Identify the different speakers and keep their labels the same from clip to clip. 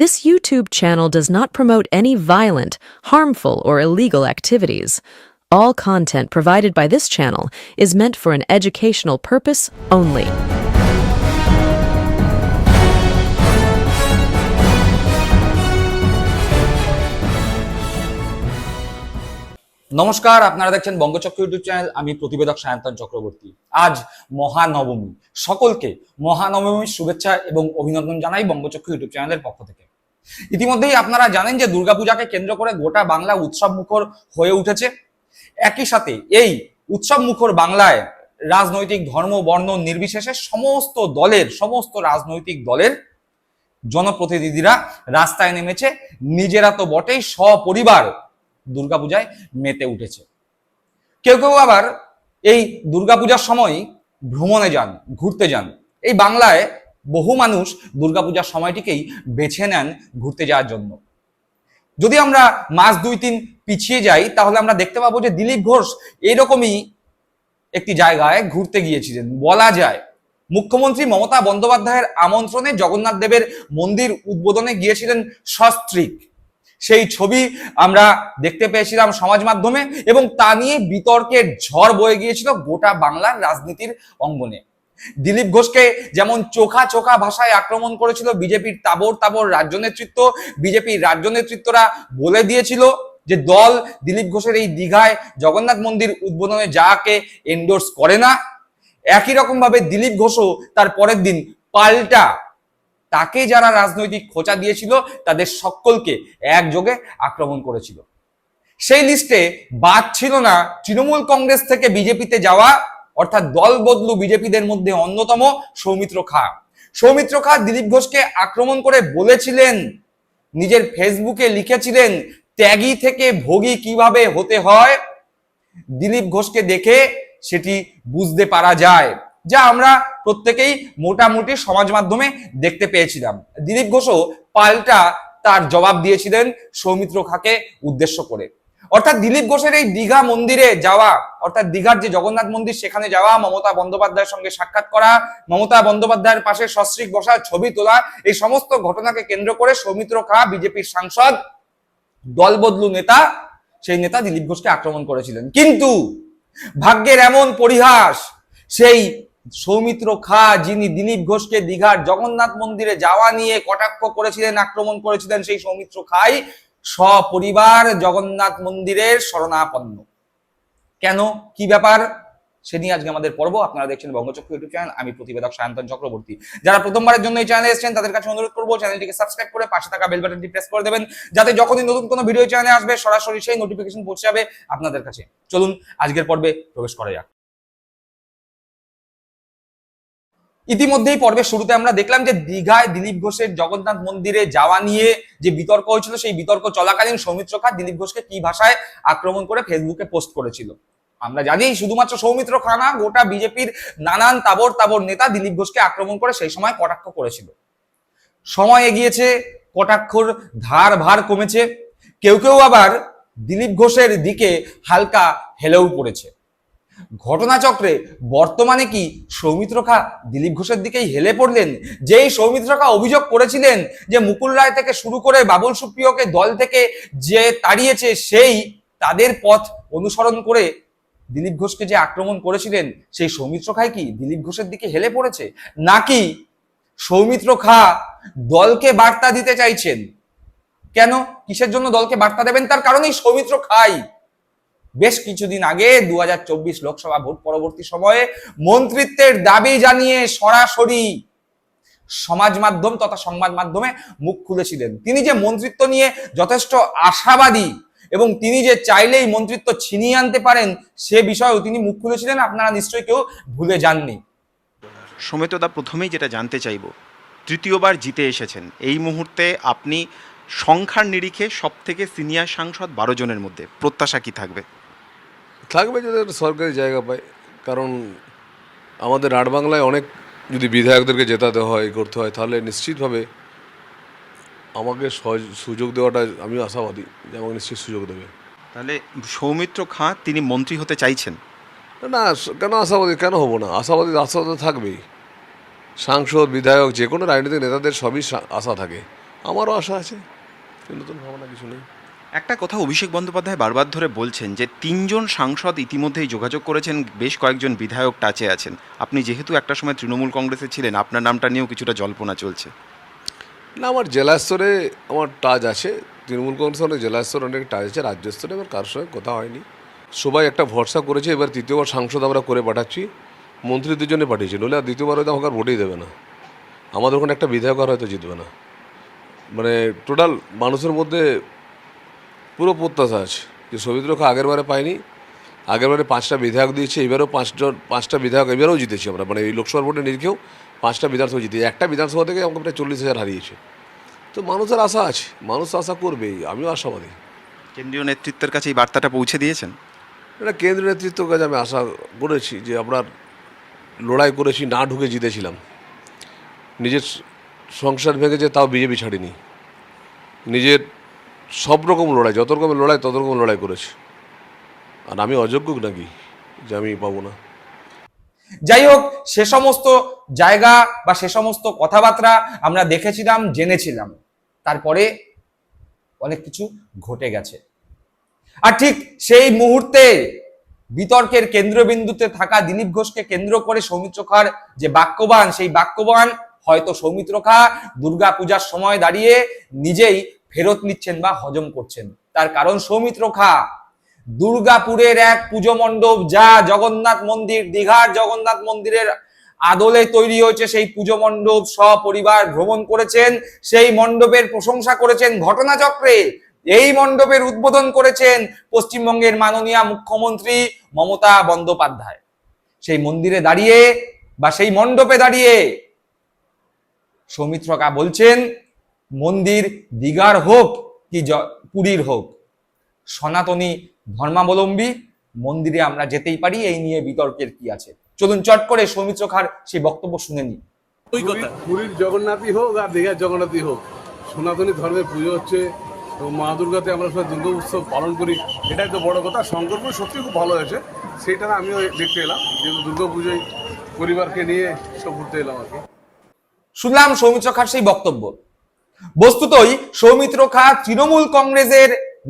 Speaker 1: This YouTube channel does not promote any violent, harmful, or illegal activities. All content provided by this channel is meant for an educational purpose only.
Speaker 2: নমস্কার আপনারা দেখছেন বঙ্গচক্র YouTube channel আমি প্রতিবেদক সায়ন্তন চক্রবর্তী আজ মহানবমী সকলকে মহানবমীর শুভেচ্ছা এবং অভিনন্দন জানাই বঙ্গচক্র ইউটিউব চ্যানেলের পক্ষ থেকে ইতিমধ্যেই আপনারা জানেন যে দুর্গাপূজাকে কেন্দ্র করে গোটা বাংলা উৎসব মুখর হয়ে উঠেছে। একই সাথে এই উৎসব মুখর বাংলায় রাজনৈতিক ধর্ম, বর্ণ নির্বিশেষে সমস্ত দলের, সমস্ত রাজনৈতিক দলের জনপ্রতিনিধিরা রাস্তায় নেমেছে। নিজেরা তো বটেই সপরিবার দুর্গাপূজায় মেতে উঠেছে। কেউ কেউ আবার এই দুর্গাপূজার সময় ভ্রমণে যান, ঘুরতে যান। এই বাংলায় বহু মানুষ দুর্গাপূজার সময়টিকেই বেছে নেন ঘুরতে যাওয়ার জন্য। যদি আমরা মাস দুই তিন পিছিয়ে যাই, তাহলে আমরা দেখতে পাবো যে দিলীপ ঘোষ এরকমই একটি জায়গায় ঘুরতে গিয়েছিলেন। বলা যায়, মুখ্যমন্ত্রী মমতা বন্দ্যোপাধ্যায়ের আমন্ত্রণে জগন্নাথ দেবের মন্দির উদ্বোধনে গিয়েছিলেন সস্ত্রীক। সেই ছবি আমরা দেখতে পেয়েছিলাম সমাজ মাধ্যমে এবং তা নিয়ে বিতর্কের ঝড় বয়ে গিয়েছিল গোটা বাংলার রাজনীতির অঙ্গনে। দিলীপ ঘোষকে যেমন চোখা চোখা ভাষায় আক্রমণ করেছিল বিজেপির তাবর তাবর রাজ্য নেতৃত্ব, বিজেপির রাজ্য নেতৃত্বরা বলে দিয়েছিল যে দল দিলীপ ঘোষের এই দীঘায় জগন্নাথ মন্দির উদ্বোধনে যাকে এন্ডোর্স করে না, একই রকম ভাবে দিলীপ ঘোষও তার পরের দিন পাল্টা তাকে যারা রাজনৈতিক খোঁচা দিয়েছিল তাদের সকলকে একযোগে আক্রমণ করেছিল। সেই লিস্টে বাদ ছিল না তৃণমূল কংগ্রেস থেকে বিজেপিতে যাওয়া অর্থাৎ দল বদলু বিজেপিদের মধ্যে অন্যতম সৌমিত্র খা। সৌমিত্র খা দিলীপ ঘোষকে আক্রমণ করে বলেছিলেন, নিজের ফেসবুকে লিখেছিলেন, ত্যাগী থেকে ভোগী কীভাবে হতে হয়? দিলীপ ঘোষকে দেখে সেটি বুঝতে পারা যায়, যা আমরা প্রত্যেকেই মোটামুটি সমাজ মাধ্যমে দেখতে পেয়েছিলাম। দিলীপ ঘোষও পাল্টা তার জবাব দিয়েছিলেন সৌমিত্র খাকে উদ্দেশ্য করে। অর্থাৎ দিলীপ ঘোষের এই দীঘা মন্দিরে যাওয়া, অর্থাৎ দীঘার যে জগন্নাথ মন্দির, সেখানে যাওয়া, মমতা বন্দ্যোপাধ্যায়ের সঙ্গে সাক্ষাৎ করা, মমতা বন্দ্যোপাধ্যায়ের পাশে সস্ত্রীক বসা ছবি তোলা, এই সমস্ত ঘটনাকে কেন্দ্র করে সৌমিত্র খা, বিজেপির সাংসদ, দল বদলু নেতা, সেই নেতা দিলীপ ঘোষকে আক্রমণ করেছিলেন। কিন্তু ভাগ্যের এমন পরিহাস, সেই সৌমিত্র খা যিনি দিলীপ ঘোষকে দীঘার জগন্নাথ মন্দিরে যাওয়া নিয়ে কটাক্ষ করেছিলেন, আক্রমণ করেছিলেন, সেই সৌমিত্র খাই সপরিবার জগন্নাথ মন্দিরের শরণাপন্ন। কেন? কি ব্যাপার? সে নিয়ে আজকে আমাদের পর্ব, আপনারা দেখছেন বঙ্গচক্র ইউটিউব চ্যানেল, আমি প্রতিবেদক সায়ন্তন চক্রবর্তী। যারা প্রথমবারের জন্য এই চ্যানেলে এসেছেন, তাদের কাছে অনুরোধ করব, চ্যানেলটিকে সাবস্ক্রাইব করে পাশে থাকা বেল বাটনটি প্রেস করে দেবেন, যাতে যখনই নতুন কোনো ভিডিও চ্যানেলে আসবে, সরাসরি সেই নোটিফিকেশন পৌঁছে যাবে আপনাদের কাছে। চলুন, আজকের পর্বে প্রবেশ করা যাক। ইতিমধ্যেই পর্বের শুরুতে আমরা দেখলাম যে দীঘায় দিলীপ ঘোষের জগন্নাথ মন্দিরে যাওয়া নিয়ে যে বিতর্ক হয়েছিল, সেই বিতর্ক চলাকালীন সৌমিত্র খা দিলীপ ঘোষকে কি ভাষায় আক্রমণ করে ফেসবুকে পোস্ট করেছিল? আমরা জানি শুধুমাত্র সৌমিত্র খানা গোটা বিজেপির নানান তাবর তাবর নেতা দিলীপ ঘোষকে আক্রমণ করে সেই সময় কটাক্ষ করেছিল। সময় এগিয়েছে, কটাক্ষর ধার ভার কমেছে, কেউ কেউ আবার দিলীপ ঘোষের দিকে হালকা হেলেও পড়েছে। ঘটনাচক্রে বর্তমানে কি সৌমিত্র খা দিলীপ ঘোষের দিকেই হেলে পড়লেন? যেই সৌমিত্র খা অভিযোগ করেছিলেন যে মুকুল রায় থেকে শুরু করে বাবুল সুপ্রিয়কে দল থেকে যে তাড়িয়েছে সেই তাদের পথ অনুসরণ করে দিলীপ ঘোষকে যে আক্রমণ করেছিলেন, সেই সৌমিত্র খাই কি দিলীপ ঘোষের দিকে হেলে পড়েছে? নাকি সৌমিত্র খা দলকে বার্তা দিতে চাইছেন? কেন? কিসের জন্য দলকে বার্তা দেবেন? তার কারণেই সৌমিত্র খাই বেশ কিছুদিন আগে দু হাজার চব্বিশ লোকসভা ভোট পরবর্তী সময়ে মন্ত্রিত্বের দাবি জানিয়ে সরাসরি সমাজ মাধ্যম তথা সংবাদ মাধ্যমে মুখ খুলেছিলেন। তিনি যে মন্ত্রিত্ব নিয়ে যথেষ্ট আশাবাদী এবং তিনি যে চাইলেই মন্ত্রিত্ব ছিনিয়ে আনতে পারেন, সে বিষয়েও তিনি মুখ খুলেছিলেন। আপনারা নিশ্চয়ই কেউ ভুলে যাননি।
Speaker 3: সমেতদা প্রথমেই যেটা জানতে চাইব, তৃতীয়বার জিতে এসেছেন। এই মুহূর্তে আপনি সংখ্যার নিরিখে সব থেকে সিনিয়র সাংসদ বারো জনের মধ্যে। প্রত্যাশা কি থাকবে?
Speaker 4: থাকবে যদি একটা সরকারি জায়গা পায়। কারণ আমাদের আট বাংলায় অনেক যদি বিধায়কদেরকে জেতাতে হয় করতে হয় তাহলে নিশ্চিতভাবে আমাকে সুযোগ দেওয়াটা আমি আশাবাদী যে আমাকে নিশ্চিত সুযোগ দেবে।
Speaker 3: তাহলে সৌমিত্র খাঁ তিনি মন্ত্রী হতে চাইছেন?
Speaker 4: না কেন আশাবাদী? কেন হব না? আশাবাদী আশা তো থাকবেই। সাংসদ বিধায়ক যে কোনো রাজনৈতিক নেতাদের সবই আশা থাকে। আমারও আশা আছে। নতুন ভাবনা কিছু নেই।
Speaker 3: একটা কথা অভিষেক বন্দ্যোপাধ্যায় বারবার ধরে বলছেন যে তিনজন সাংসদ ইতিমধ্যেই যোগাযোগ করেছেন, বেশ কয়েকজন বিধায়ক টাচে আছেন। আপনি যেহেতু একটা সময় তৃণমূল কংগ্রেসে ছিলেন, আপনার নামটা নিয়েও কিছুটা জল্পনা চলছে।
Speaker 4: না, আমার জেলা স্তরে আমার টাচ আছে। তৃণমূল কংগ্রেস অনেক জেলা স্তরে অনেক টাচ আছে, রাজ্য স্তরে এবার কারোর সঙ্গে কথা হয়নি। সবাই একটা ভরসা করেছে, এবার তৃতীয়বার সাংসদ আমরা করে পাঠাচ্ছি। মন্ত্রী দুজনে পাঠিয়েছি, নইলে আর দ্বিতীয়বার হয়তো আমাকে ভোটেই দেবে না। আমাদের ওখানে একটা বিধায়ক আর হয়তো জিতবে না। মানে টোটাল মানুষের মধ্যে পুরো প্রত্যাশা আছে। যে সৌমিত্রকে আগের বারে পাইনি আগের বারে পাঁচটা বিধায়ক দিয়েছে এবারেও পাঁচজন পাঁচটা বিধায়ক এবারেও জিতেছি আমরা। মানে এই লোকসভার ভোটে নিরিখেও পাঁচটা বিধানসভা জিতে একটা বিধানসভা থেকে আমাকে প্রায় চল্লিশ হাজার হারিয়েছে। তো মানুষের আশা আছে মানুষ আশা করবেই আমিও আশাবাদী।
Speaker 3: কেন্দ্রীয় নেতৃত্বের কাছে এই বার্তাটা পৌঁছে দিয়েছেন?
Speaker 4: এটা কেন্দ্রীয় নেতৃত্বের কাছে আমি আশা করেছি যে আপনার লড়াই করেছি না ঢুকে জিতেছিলাম। নিজের সংসার ভেঙেছে তাও বিজেপি ছাড়িনি। নিজের সব রকম লড়াই, যত রকমের লড়াই, তত রকম লড়াই করেছি। আর আমি অযোগ্য নাকি? যে আমি পাবো না।
Speaker 2: যাই হোক, সে সমস্ত জায়গা বা সে সমস্ত কথাবার্তা আমরা দেখেছিলাম, জেনেছিলাম। তারপরে অনেক কিছু ঘটে গেছে। আর ঠিক সেই মুহূর্তে বিতর্কের কেন্দ্রবিন্দুতে থাকা দিলীপ ঘোষকে কেন্দ্র করে সৌমিত্র খার যে বাক্যবান, সেই বাক্যবান হয়তো সৌমিত্র খা দুর্গা পূজার সময় দাঁড়িয়ে নিজেই ফেরত নিচ্ছেন বা হজম করছেন। তার কারণ, সৌমিত্র খা, দুর্গাপুরের এক পুজো মণ্ডপ যা জগন্নাথ মন্দির, দীঘার জগন্নাথ মন্দিরের আদলে তৈরি হয়েছে, সেই পুজো মণ্ডপ সপরিবার ভ্রমণ করেছেন, সেই মণ্ডপের প্রশংসা করেছেন ঘটনাচক্রে। এই মণ্ডপের উদ্বোধন করেছেন পশ্চিমবঙ্গের মাননীয় মুখ্যমন্ত্রী মমতা বন্দ্যোপাধ্যায়। সেই মন্দিরে দাঁড়িয়ে বা সেই মণ্ডপে দাঁড়িয়ে সৌমিত্রকা বলছেন মন্দির দীঘার হোক কি জ- পুরীর হোক সনাতনী ধর্মাবলম্বী মন্দিরে আমরা যেতেই পারি এই নিয়ে বিতর্কের কি আছে? চলুন চট করে সৌমিত্র খার সেই বক্তব্য শুনে নি
Speaker 5: পুরীর- পুরীর জগন্নাথই হোক আর দীঘার জগন্নাথই হোক সনাতনী ধর্মের পুজো হচ্ছে তো মা দুর্গাতে আমরা সবাই দুর্গা উৎসব পালন করি এটাই তো বড় কথা। শঙ্করপুর সত্যি খুব ভালো হয়েছে সেটা আমিও দেখতে এলাম যেহেতু দুর্গা পুজোয় পরিবারকে নিয়ে সব ঘুরতে এলাম আর কি।
Speaker 2: শুনলাম সৌমিত্র খার সেই বক্তব্য। বস্তুতই সৌমিত্র খা তৃণমূল কংগ্রেসের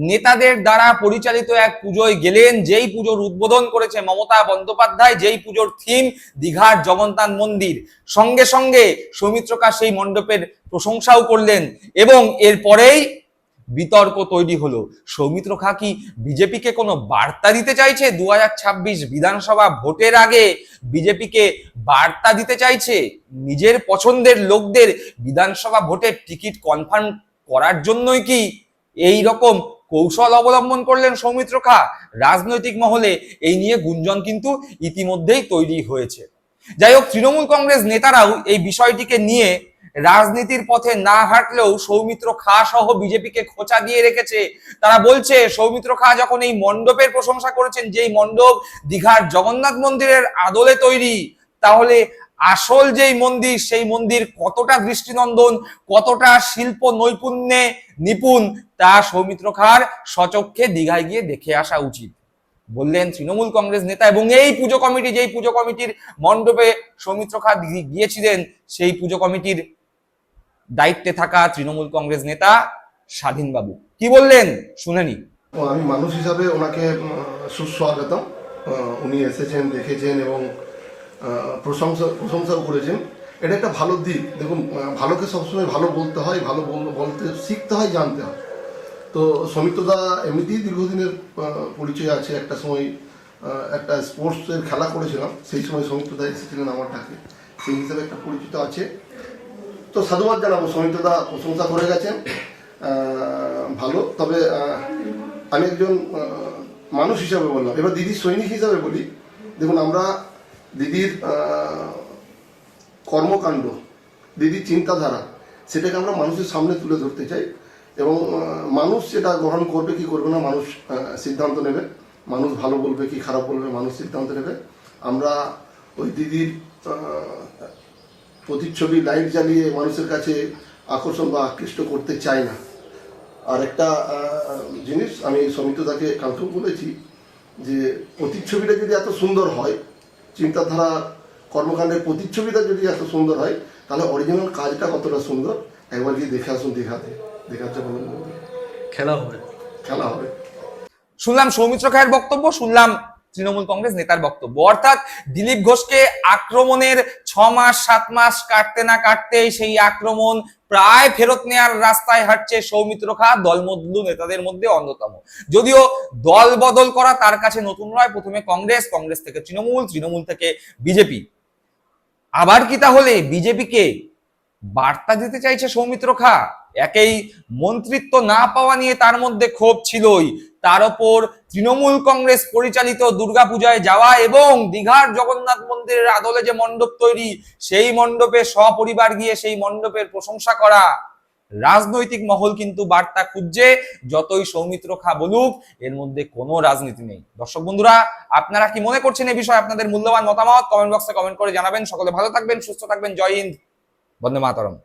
Speaker 2: নেতাদের দ্বারা পরিচালিত এক পুজোয় গেলেন, যেই পুজোর উদ্বোধন করেছে মমতা বন্দ্যোপাধ্যায়, যেই পুজোর থিম দীঘার জগন্নাথ মন্দির। সঙ্গে সঙ্গে সৌমিত্র খা সেই মণ্ডপের প্রশংসাও করলেন এবং এরপরেই বিতর্ক তৈরি হলো। সৌমিত্র খা কি বিজেপিকে কোনো বার্তা দিতে চাইছে? দু বিধানসভা ভোটের আগে বিজেপিকে বার্তা দিতে চাইছে? নিজের পছন্দের লোকদের বিধানসভা ভোটের টিকিট কনফার্ম করার জন্যই কি এই রকম কৌশল অবলম্বন করলেন সৌমিত্র খা? রাজনৈতিক মহলে এই নিয়ে গুঞ্জন কিন্তু ইতিমধ্যেই তৈরি হয়েছে। যাই হোক, তৃণমূল কংগ্রেস নেতারাও এই বিষয়টিকে নিয়ে রাজনীতির পথে না হাঁটলেও সৌমিত্র খা সহ বিজেপিকে খোঁচা দিয়ে রেখেছে। তারা বলছে, সৌমিত্র খা যখন এই মণ্ডপের প্রশংসা করেছেন, যেই মণ্ডপ দীঘার জগন্নাথ মন্দিরের আদলে তৈরি, তাহলে আসল যেই মন্দির, সেই মন্দির কতটা দৃষ্টিনন্দন, কতটা শিল্প নৈপুণ্যে নিপুণ, তা সৌমিত্র খার সচক্ষে দীঘায় গিয়ে দেখে আসা উচিত। বললেন তৃণমূল কংগ্রেস নেতা এবং এই পুজো কমিটি, যেই পুজো কমিটির মণ্ডপে সৌমিত্র খা গিয়েছিলেন, সেই পুজো কমিটির দায়িত্বে থাকা তৃণমূল কংগ্রেস নেতা স্বাধীনবাবু। কি বললেন? শুনেনি
Speaker 6: আমি মানুষ হিসাবে ওনাকে উম, সুস্বাগতম। উনি এসেছেন দেখেছেন এবং প্রশংসা প্রশংসাও করেছেন। এটা একটা ভালো দিক। দেখুন ভালোকে সবসময় ভালো বলতে হয় ভালো বলতে শিখতে হয় জানতে হয়। তো সমিতদা এমনিতেই দীর্ঘদিনের পরিচয় আছে। একটা সময় একটা স্পোর্টসের খেলা করেছিলাম। সেই সময় সমিতদা এসেছিলেন আমার ডাকে। সেই হিসাবে একটা পরিচিত আছে। তো সাধুবাদ জানাব সমিতদা প্রশংসা করে গেছেন। ভালো, তবে আমি একজন মানুষ হিসাবে বললাম। এবার দিদির সৈনিক হিসাবে বলি। দেখুন, আমরা দিদির কর্মকাণ্ড, দিদির চিন্তাধারা, সেটাকে আমরা মানুষের সামনে তুলে ধরতে চাই এবং মানুষ সেটা গ্রহণ করবে কি করবে না, মানুষ সিদ্ধান্ত নেবে। মানুষ ভালো বলবে কি খারাপ বলবে, মানুষ সিদ্ধান্ত নেবে। আমরা ওই দিদির প্রতিচ্ছবি লাইট জ্বালিয়ে মানুষের কাছে আকর্ষণ বা আকৃষ্ট করতে চায় না। আর একটা জিনিস আমি সমিতদাকে কালকেও বলেছি যে প্রতিচ্ছবিটা যদি এত সুন্দর হয় চিন্তাধারা কর্মকাণ্ডের প্রতিচ্ছবিটা যদি এত সুন্দর হয় তাহলে অরিজিনাল কাজটা কতটা সুন্দর? একবার গিয়ে দেখে আসুন দীঘাতে। দীঘাতে বলুন।
Speaker 7: খেলা হবে।
Speaker 6: খেলা হবে।
Speaker 2: শুনলাম সৌমিত্র খায়ের বক্তব্য শুনলাম তৃণমূল কংগ্রেস নেতার বক্তব্য। অর্থাৎ দিলীপ ঘোষকে আক্রমণের ছ মাস, সাত মাস কাটতে না কাটতেই সেই আক্রমণ প্রায় ফেরত নেয়ার রাস্তায় হাঁটছে সৌমিত্র খা, দলমদলু নেতাদের মধ্যে অন্যতম। যদিও দল বদল করা তার কাছে নতুন নয়, প্রথমে কংগ্রেস কংগ্রেস থেকে তৃণমূল তৃণমূল থেকে বিজেপি। আবার কি তাহলে বিজেপিকে বার্তা দিতে চাইছে সৌমিত্র খা? একেই মন্ত্রিত্ব না পাওয়া নিয়ে তার মধ্যে ক্ষোভ ছিলই। তার ওপর তৃণমূল কংগ্রেস পরিচালিত দুর্গাপূজায় যাওয়া এবং দীঘার জগন্নাথ মন্দিরের আদলে যে মণ্ডপ তৈরি, সেই মণ্ডপে সপরিবার গিয়ে সেই মণ্ডপের প্রশংসা করা। রাজনৈতিক মহল কিন্তু বার্তা খুঁজছে, যতই সৌমিত্র খা বলুক, এর মধ্যে কোনো রাজনীতি নেই। দর্শক বন্ধুরা, আপনারা কি মনে করছেন এই বিষয়ে আপনাদের মূল্যবান মতামত? কমেন্ট বক্সে কমেন্ট করে জানাবেন। সকলে ভালো থাকবেন, সুস্থ থাকবেন। জয় হিন্দ। বন্দে মাতরম।